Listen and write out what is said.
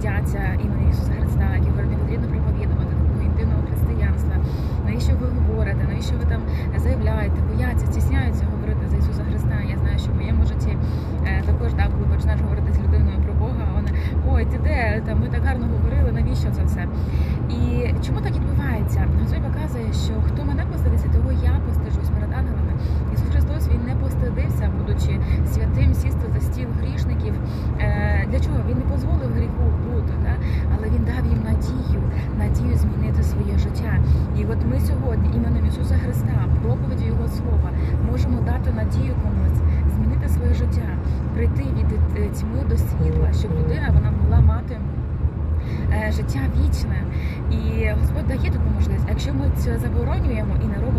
стидяться імені Ісуса Христа, які не потрібно проповідувати такого інтимного християнства. Навіщо ви говорите? Навіщо ви там заявляєте, бояться, стісняються говорити за Ісуса Христа? Я знаю, що в моєму житті е, також так, коли починаєш говорити з людиною про Бога, вона ой, ти де там ми так гарно говорили, навіщо це все? Своє життя. І от ми сьогодні, іменем Ісуса Христа, проповіді Його Слова, можемо дати надію комусь, змінити своє життя, прийти від е, тьми до світла, щоб людина вона могла мати. е, Життя вічне, і Господь дає таку можливість. Якщо ми це заборонюємо і не робимо